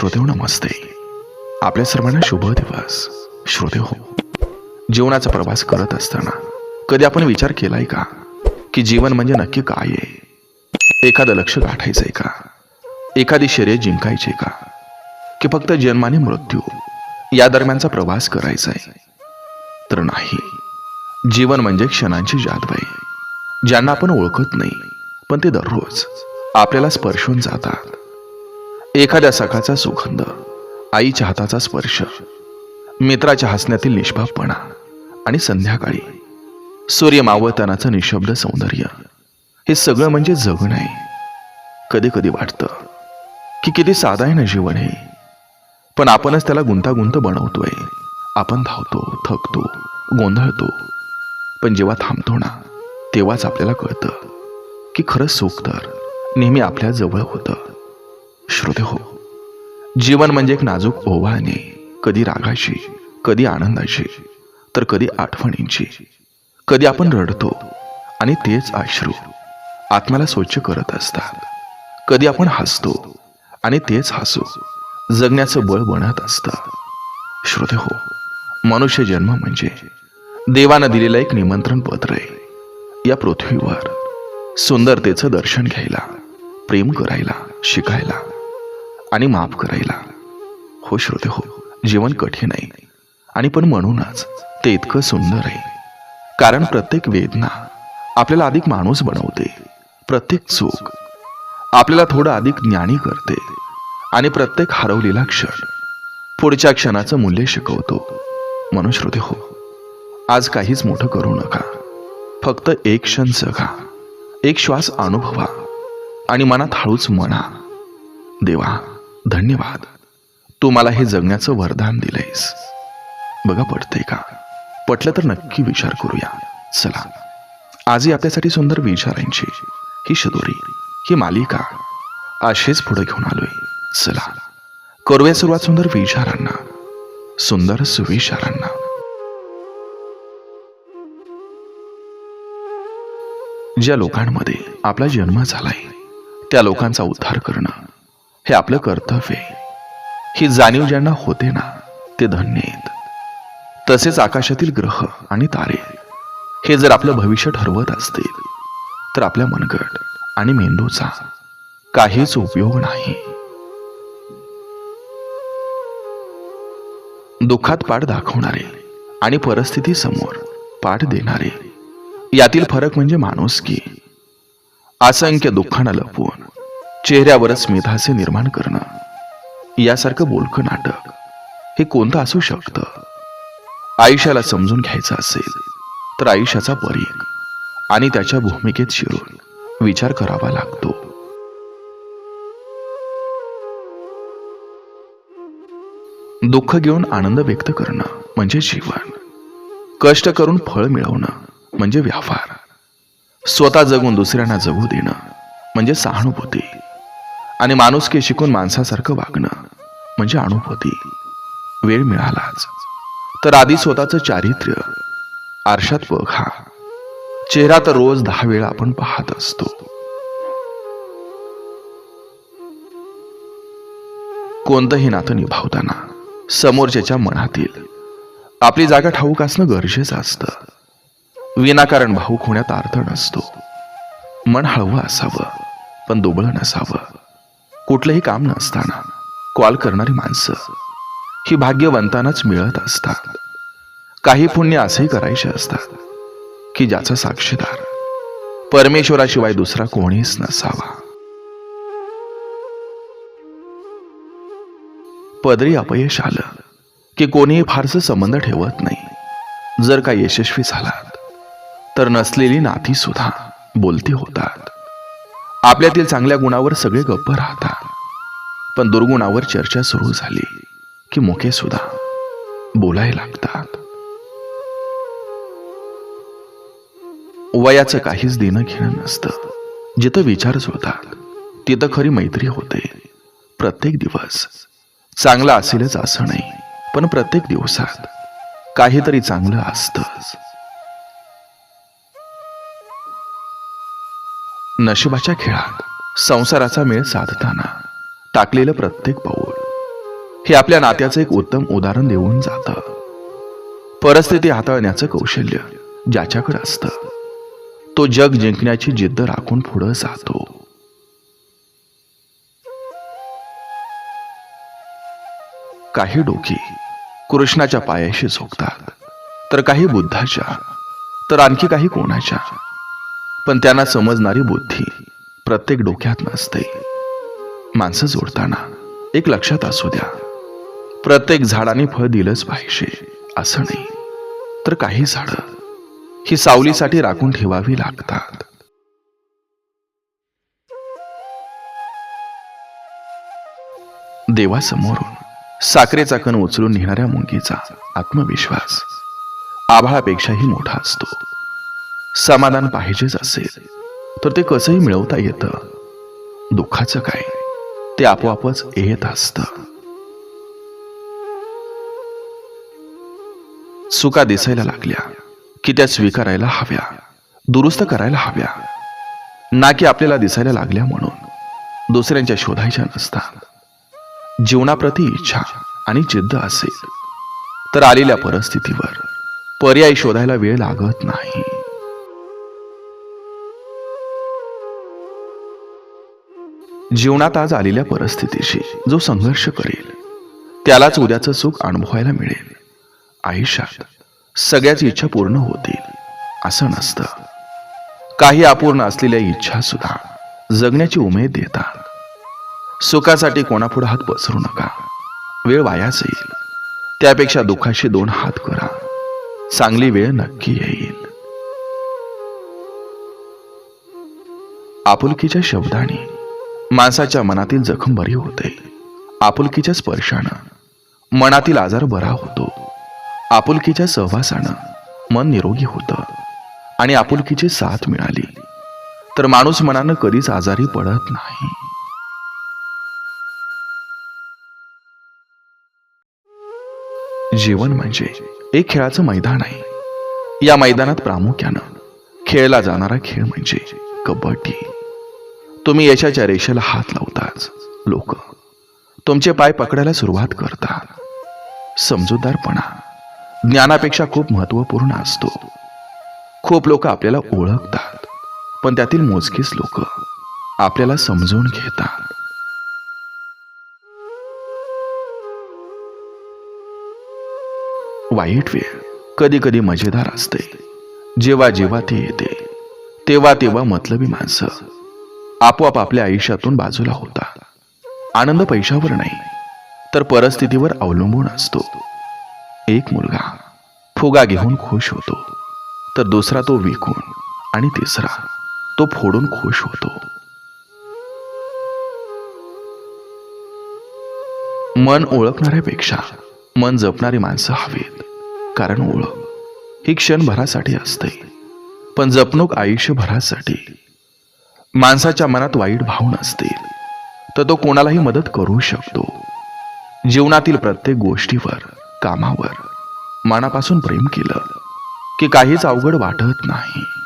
श्रोतेव हो, नमस्ते. आपल्या सर्वांना शुभ दिवस. श्रोते हो जीवनाचा प्रवास करत असताना कधी आपण विचार केलाय का? की जीवन म्हणजे नक्की काय आहे? एखादं लक्ष गाठायचंय का? एखादी शर्य जिंकायची का? की फक्त जन्माने मृत्यू या दरम्यानचा प्रवास करायचा आहे तर नाही. जीवन म्हणजे क्षणांची जादू ज्यांना आपण ओळखत नाही पण ते दररोज आपल्याला स्पर्शून जातात. एखाद्या सखाचा सुगंध आईच्या हाताचा स्पर्श मित्राच्या हसण्यातील निष्पापपणा आणि संध्याकाळी सूर्य मावळतानाचं निशब्द सौंदर्य हे सगळं म्हणजे जगणं आहे कधी कधी वाटतं की किती साधा आहे ना जीवन हे. पण आपणच त्याला गुंतागुंत बनवतोय. आपण धावतो थकतो गोंधळतो. पण जेव्हा थांबतो ना तेव्हाच आपल्याला कळतं की खरं सुख तर नेहमी आपल्या जवळ होतं. होते हो. जीवन म्हणजे एक नाजूक ओवाळणे कधी रागाची कधी आनंदाची तर कधी आठवणींची. कधी आपण रडतो आणि तेच अश्रू आत्म्याला स्वच्छ करत असतात. कधी आपण हसतो आणि तेच हसू जगण्याचं बळ बनत असतं. श्रोते हो मनुष्य जन्म म्हणजे देवानं दिलेलं एक निमंत्रण पत्र आहे. या पृथ्वीवर सुंदरतेचं दर्शन घ्यायला प्रेम करायला शिकायला आणि माफ करायला. हो श्रोते हो. जीवन कठीण आहे. आणि पण म्हणूनच ते इतकं सुंदर आहे. कारण प्रत्येक वेदना आपल्याला अधिक माणूस बनवते. प्रत्येक चूक आपल्याला थोडं अधिक ज्ञानी करते. आणि प्रत्येक हरवलेला क्षण पुढच्या क्षणाचं मूल्य शिकवतो. म्हणून श्रोते हो आज काहीच मोठं करू नका. फक्त एक क्षण जगा. एक श्वास अनुभवा. आणि मनात हळूच म्हणा देवा धन्यवाद. तू मला हे जगण्याचं वरदान दिलंयस. बघा पटतंय का? पटलं तर नक्की विचार करूया. चला. आजही आपल्यासाठी सुंदर विचारांची ही शदोरी ही मालिका असेच पुढे घेऊन आलोय. चला. करूया सुरुवात सुंदर विचारांना. सुंदर सुविचारांना. ज्या लोकांमध्ये आपला जन्म झालाय त्या लोकांचा उद्धार करणं हे आपलं कर्तव्य आहे. ही जाणीव ज्यांना होते ना ते धन्य आहेत. तसेच आकाशातील ग्रह आणि तारे हे जर आपलं भविष्य ठरवत असतील तर आपल्या मनगट आणि मेंदूचा काहीच उपयोग नाही. दुःखात पाठ दाखवणारे आणि परिस्थिती समोर पाठ देणारे यातील फरक म्हणजे माणुसकी असंख्य दुःखांना लपवून चेहऱ्यावर स्मिताचे निर्माण करणं यासारखं बोलकं नाटक हे कोणतं असू शकतं? आयुष्याला समजून घ्यायचं असेल तर आयुष्याचा परीख आणि त्याच्या भूमिकेत शिरून विचार करावा लागतो. दुःख घेऊन आनंद व्यक्त करणं म्हणजे जीवन. कष्ट करून फळ मिळवणं म्हणजे व्यापार स्वतः जगून दुसऱ्यांना जगू देणं म्हणजे सहानुभूती. आणि माणुसकी शिकून माणसासारखं वागणं म्हणजे अनुभूती वेळ मिळालाच. तर आधी स्वतःचं चारित्र्य आरशात बघा चेहरा तर रोज दहा वेळा आपण पाहत असतो. कोणतंही नातं निभावताना समोरच्याच्या मनातील आपली जागा ठाऊक असणं गरजेचं असतं. विनाकारण भाऊक होण्यात अर्थ नसतो. मन हळवं असावं पण दुबळं नसावं. कुठलंही काम नसताना कॉल करणारी माणसं ही भाग्यवंतांनाच मिळत असतात. काही पुण्य असे करायचे असतात की ज्याचा साक्षीदार परमेश्वराशिवाय दुसरा कोणीच नसावा. पदरी अपयश आलं की कोणीही फारसं संबंध ठेवत नाही. जर का यशस्वी झालात तर नसलेली नाती सुद्धा बोलती होतात. आपल्यातील चांगल्या गुणावर सगळे गप्प राहतात. पण दुर्गुणावर चर्चा सुरू झाली की मुखे सुद्धा बोलायला लागतात. वयाचं काहीच देणं घेणं नसतं. जिथं विचार होतात तिथं खरी मैत्री होते. प्रत्येक दिवस चांगला असेलच असं नाही पण प्रत्येक दिवसात काहीतरी चांगलं असतंच. नशिबाच्या खेळात संसाराचा मेळ साधताना टाकलेलं प्रत्येक पाऊल. हे आपल्या नात्याचं एक उत्तम उदाहरण देऊन जातं. परिस्थिती हाताळण्याचं कौशल्य ज्याच्याकडे असतं तो जग जिंकण्याची जिद्द राखून पुढे जातो. काही डोकी कृष्णाच्या पायाशी झोपतात तर काही बुद्धाच्या तर आणखी काही कोणाच्या? पण त्यांना समजणारी बुद्धी प्रत्येक डोक्यात नसते. माणसं जोडताना एक लक्षात असू द्या. प्रत्येक झाडाने फळ दिलंच पाहिजे असं नाही. तर काही झाडं ही सावलीसाठी राखून ठेवावी लागतात. देवासमोरून साखरेचा कण उचलून नेणाऱ्या मुंगीचा आत्मविश्वास आभाळापेक्षाही मोठा असतो. समाधान पाहिजेच असेल तर ते कसंही मिळवता येतं. दुःखाचं काय? ते आपोआपच येत असतं. चुका दिसायला लागल्या की त्या स्वीकारायला हव्या दुरुस्त करायला हव्या. ना की आपल्याला दिसायला लागल्या म्हणून दुसऱ्यांच्या शोधायच्या नसतात जीवनाप्रती इच्छा आणि जिद्द असेल तर आलेल्या परिस्थितीवर पर्याय शोधायला वेळ लागत नाही. जीवनात आज आलेल्या परिस्थितीशी जो संघर्ष करेल त्यालाच उद्याचं सुख अनुभवायला मिळेल. आयुष्यात सगळ्याच इच्छा पूर्ण होतील असं नसतं. काही अपूर्ण असलेल्या इच्छा सुद्धा जगण्याची उमेद देतात. सुखासाठी कोणापुढे हात पसरू नका. वेळ वाया जाईल. त्यापेक्षा दुःखाशी दोन हात करा. चांगली वेळ नक्की येईल. आपुलकीच्या शब्दाने माणसाच्या मनातील जखम बरी होते. आपुलकीच्या स्पर्शानं. मनातील आजार बरा होतो. आपुलकीच्या सहवासानं मन निरोगी होतं. आणि आपुलकीची साथ मिळाली. तर माणूस मनानं कधीच आजारी पडत नाही. जीवन म्हणजे एक खेळाचं मैदान आहे. या मैदानात प्रामुख्यानं खेळला जाणारा खेळ म्हणजे कबड्डी. तुम्ही यशाच्या रेषेला हात लावताच लोक. तुमचे पाय पकडायला सुरुवात करतात. समजूतदारपणा ज्ञानापेक्षा खूप महत्त्वपूर्ण असतो. खूप लोक आपल्याला ओळखतात पण त्यातील मोजकीच लोक आपल्याला समजून घेतात. वाईट वेळ कधी कधी मजेदार असते. जेव्हा जेव्हा ते येते तेव्हा तेव्हा मतलबी माणसं आपोआप आपल्या आयुष्यातून बाजूला होता आनंद पैशावर नाही तर परिस्थितीवर अवलंबून असतो. एक मुलगा फुगा घेऊन खुश होतो तर दुसरा तो विकून आणि तिसरा तो फोडून खुश होतो. मन ओळखणाऱ्यापेक्षा मन जपणारी माणसं हवीत कारण ओळख ही क्षणभरासाठी असते. पण जपणूक आयुष्यभरासाठी माणसाच्या मनात वाईट भाव असतील तर तो कोणालाही मदत करू शकतो. जीवनातील प्रत्येक गोष्टीवर कामावर मनापासून प्रेम केलं की काहीच अवघड वाटत नाही.